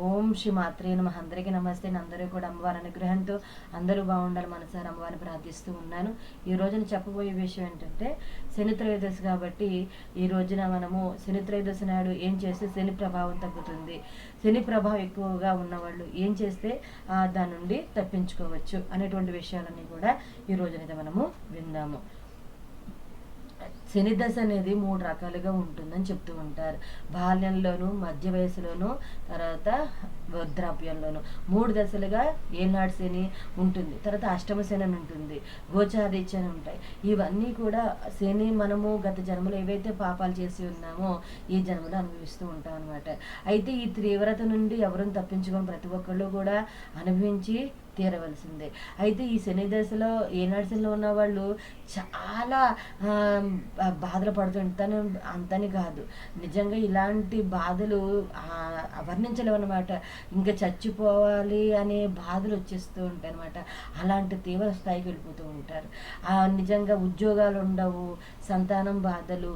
ఓం శ్రీ మాత్రే నమ. అందరికీ నమస్తే. అందరూ కూడా అమ్మవారి అనుగ్రహంతో అందరూ బాగుండాలి మనసారి అమ్మవారిని ప్రార్థిస్తూ ఉన్నాను. ఈ రోజున చెప్పబోయే విషయం ఏంటంటే శని త్రయోదశి కాబట్టి ఈ రోజున మనము శని త్రయోదశి నాడు ఏం చేస్తే శని ప్రభావం తగ్గుతుంది. శని ప్రభావం ఎక్కువగా ఉన్నవాళ్ళు ఏం చేస్తే దాని నుండి తప్పించుకోవచ్చు అనేటువంటి విషయాలన్నీ కూడా ఈ రోజునైతే మనము విందాము. శని దశ అనేది మూడు రకాలుగా ఉంటుందని చెప్తూ ఉంటారు. బాల్యంలోను మధ్య వయసులోను తర్వాత వృద్ధాప్యంలోను. మూడు దశలుగా ఏనాడు శని ఉంటుంది. తర్వాత అష్టమ శని అని ఉంటుంది. గోచారీత్య అని ఉంటాయి. ఇవన్నీ కూడా శని మనము గత జన్మలో ఏవైతే పాపాలు చేసి ఉన్నామో ఈ జన్మలో అనుభవిస్తూ ఉంటాం అనమాట అయితే ఈ తీవ్రత నుండి ఎవరిని తప్పించుకొని ప్రతి ఒక్కళ్ళు కూడా అనుభవించి తీరవలసిందే అయితే ఈ శని దశలో ఏ శనిలో ఉన్న వాళ్ళు చాలా బాధలు పడుతుంటాను అంతని కాదు. నిజంగా ఇలాంటి బాధలు వర్ణించలేవు అనమాట ఇంకా చచ్చిపోవాలి అనే బాధలు వచ్చేస్తూ ఉంటాయి అనమాట అలాంటి తీవ్ర స్థాయికి వెళ్ళిపోతూ ఉంటారు. నిజంగా ఉద్యోగాలు ఉండవు సంతానం బాధలు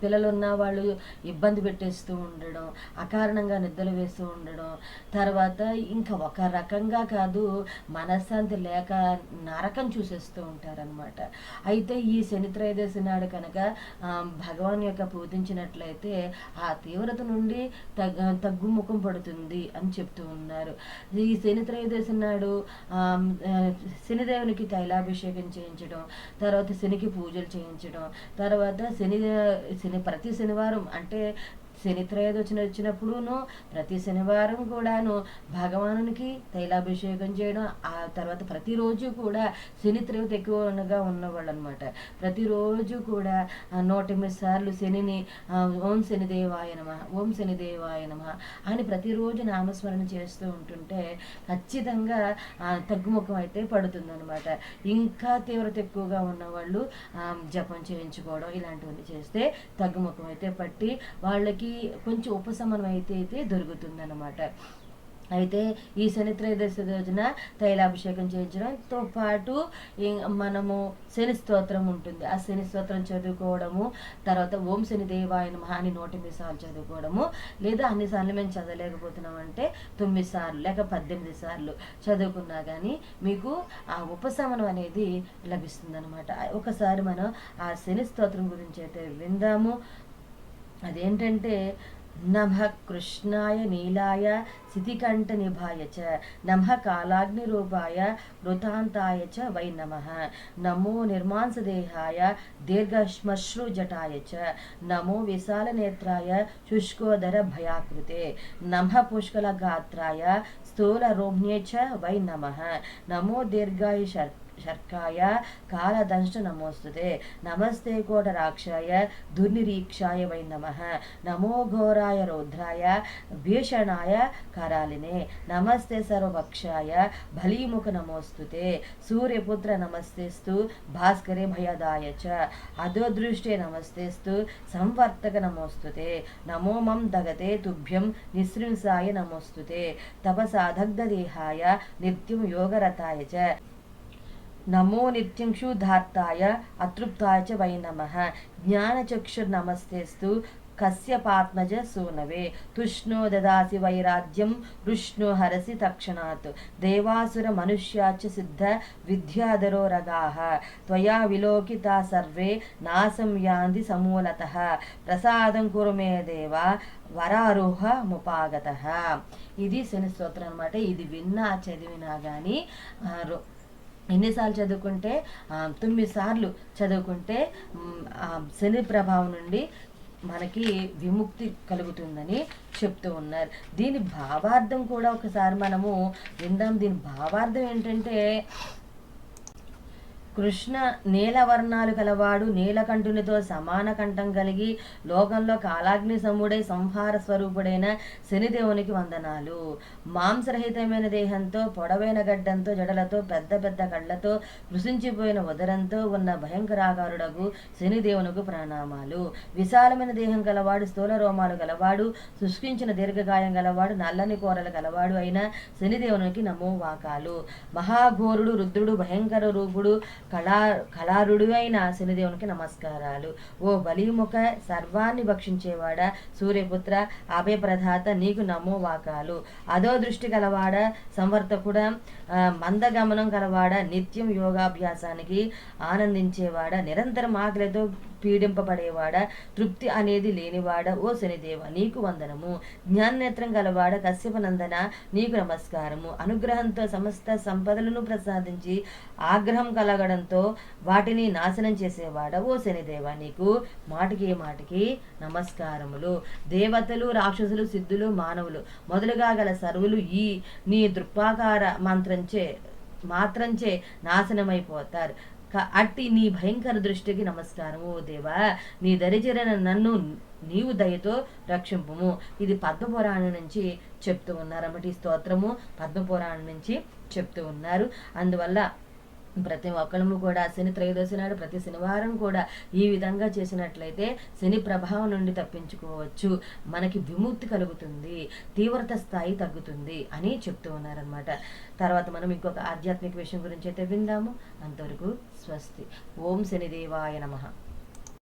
పిల్లలు ఉన్న వాళ్ళు ఇబ్బంది పెట్టేస్తూ ఉండడం అకారణంగా నిద్రలు వేస్తూ ఉండడం. తర్వాత ఇంకా ఒక రకంగా కాదు మనశ్శాంతి లేక నరకం చూసేస్తూ ఉంటారనమాట అయితే ఈ శని త్రయోదశి నాడు కనుక భగవాన్ యొక్క పూజించినట్లయితే ఆ తీవ్రత నుండి తగ్గ తగ్గుముఖం పడుతుంది అని చెప్తూ ఉన్నారు. ఈ శని త్రయోదశి నాడు శనిదేవునికి తైలాభిషేకం చేయించడం తర్వాత శనికి పూజలు చేయించడం తర్వాత శని శని ప్రతి శనివారం అంటే శని త్రయోదశి వచ్చినప్పుడును ప్రతి శనివారం కూడాను భగవానునికి తైలాభిషేకం చేయడం ఆ తర్వాత ప్రతిరోజు కూడా శని త్రయోత ఎక్కువగా ఉన్నవాళ్ళు అనమాట ప్రతిరోజు కూడా నూట ఎనిమిది సార్లు శనిని ఓం శనిదేవాయ నమ ఓం శనిదేవాయ నమ అని ప్రతిరోజు నామస్మరణ చేస్తూ ఉంటుంటే ఖచ్చితంగా తగ్గుముఖం అయితే పడుతుందనమాట. ఇంకా తీవ్రత ఎక్కువగా ఉన్నవాళ్ళు జపం చేయించుకోవడం ఇలాంటివన్నీ చేస్తే తగ్గుముఖం అయితే పట్టి వాళ్ళకి కొంచెం ఉపశమనం అయితే అయితే దొరుకుతుందన్నమాట. అయితే ఈ శని త్రయోదశి రోజున తైలాభిషేకం చేయించడంతో పాటు మనము శని స్తోత్రం ఉంటుంది. ఆ శని స్తోత్రం చదువుకోవడము తర్వాత ఓం శని దేవాయ మహాని అని నూట ఎనిమిది సార్లు చదువుకోవడము లేదా అన్ని సార్లు మేము చదవలేకపోతున్నాం అంటే తొమ్మిది సార్లు లేక పద్దెనిమిది సార్లు చదువుకున్నా కానీ మీకు ఆ ఉపశమనం అనేది లభిస్తుంది అనమాట ఒకసారి మనం ఆ శని స్తోత్రం గురించి అయితే విందాము. అదేంటంటే నమ కృష్ణాయ నీలాయ శితికంఠ నిభాయ చ నమ కాలాగ్ని రూపాయ మృతాంతాయ చ వై నమ నమో నిర్మాంసదేహాయ దీర్ఘశ్మశ్రుజటాయ చ నమో విశాల నేత్రాయ శుష్కోదర భయాకృతే నమ పుష్కల గాత్రాయ స్థూల రోమ్యే చ వై నమ నమో దీర్ఘాయ శర్కాయ కాలదంశ నమోస్తుతే నమస్తే కోటరాక్షాయ దుర్నిరీక్షాయ వై నమ నమో ఘోరాయ రౌద్రాయ భీషణాయ కరాలినే నమస్తే సర్వభక్షాయ బలీముఖ నమోస్తుతే సూర్యపుత్ర నమస్తేస్తు భాస్కరే భయదాయ చ అధోదృష్టే నమస్తేస్తు సంవర్తక నమోస్తుతే నమో మం దగతే తుభ్యం నిసృంసాయ నమోస్తుతే తపసాధగ్ధదేహాయ నిత్యం యోగరతాయ చ నమో నిత్యం క్షుధార్తాయ అతృప్తాయ చ వై నమ జ్ఞానచక్షుర్నమస్తేస్తు కశ్యపాత్మజ సూనవే తుష్ణో దదాసి వైరాధ్యం వృష్ణో హరసి తక్షణాత్ దేవాసుర మనుష్యాచ సిద్ధ విద్యాధరో రగాః త్వయా విలోకితా సర్వే నాసం యాంది సమూలత ప్రసాదం కురు మే దేవ వరారోహ ముపాగత ఇది శని స్తోత్రం అనమాట ఇది విన్నా చదివినా కానీ ఎన్నిసార్లు చదువుకుంటే తొమ్మిది సార్లు చదువుకుంటే శని ప్రభావం నుండి మనకి విముక్తి కలుగుతుందని చెప్తూ ఉన్నారు. దీని భావార్థం కూడా ఒకసారి మనము విందాం. దీని భావార్థం ఏంటంటే కృష్ణ నీలవర్ణాలు కలవాడు నీలకంఠునితో సమాన కంఠం కలిగి లోకంలో కాలాగ్ని సముడై సంహార స్వరూపుడైన శనిదేవునికి వందనాలు. మాంసరహితమైన దేహంతో పొడవైన గడ్డంతో జడలతో పెద్ద పెద్ద కళ్ళతో కృషించిపోయిన ఉదరంతో ఉన్న భయంకరాకారుడకు శనిదేవునికి ప్రణామాలు. విశాలమైన దేహం గలవాడు స్థూల రోమాలు గలవాడు శుష్కించిన దీర్ఘకాయం గలవాడు నల్లని కూరలు గలవాడు అయిన శనిదేవునికి నమో వాకాలు మహాఘోరుడు రుద్రుడు భయంకర రూపుడు కళా కళారుడువైన శనిదేవునికి నమస్కారాలు. ఓ బలిముఖ సర్వాన్ని భక్షించేవాడ సూర్యపుత్ర అభయప్రదాత నీకు నమో వాకాలు. అదో దృష్టి గలవాడ సంవర్తకుడ మందగమనం గలవాడ నిత్యం యోగాభ్యాసానికి ఆనందించేవాడ నిరంతరం ఆకలితో పీడింపబడేవాడ తృప్తి అనేది లేనివాడ ఓ శనిదేవ నీకు వందనము. జ్ఞాననేత్రం గలవాడ కశ్యపనందన నీకు నమస్కారము. అనుగ్రహంతో సమస్త సంపదలను ప్రసాదించి ఆగ్రహం కలగడంతో వాటిని నాశనం చేసేవాడ ఓ శనిదేవ నీకు? మాటికి మాటికి నమస్కారములు. దేవతలు రాక్షసులు సిద్ధులు మానవులు మొదలుగా గల సర్వులు ఈ నీ దృక్పాకార మంత్రంచే మాత్రంచే నాశనమైపోతారు. అట్టి నీ భయంకర దృష్టికి నమస్కారం ఓ దేవా. నీ దరిచరణ నన్ను నీవు దయతో రక్షింపుము. ఇది పద్మపురాణం నుంచి చెప్తూ ఉన్నారు. అన్నమాట ఈ స్తోత్రము పద్మపురాణం నుంచి చెప్తూ ఉన్నారు. అందువల్ల ప్రతి ఒక్కళ్ళము కూడా శని త్రయోదశి నాడు ప్రతి శనివారం కూడా ఈ విధంగా చేసినట్లయితే శని ప్రభావం నుండి తప్పించుకోవచ్చు. మనకి విముక్తి కలుగుతుంది తీవ్రత స్థాయి తగ్గుతుంది అని చెప్తూ ఉన్నారనమాట తర్వాత మనం ఇంకొక ఆధ్యాత్మిక విషయం గురించి అయితే విందాము. అంతవరకు స్వస్తి. ఓం శనిదేవాయ నమః.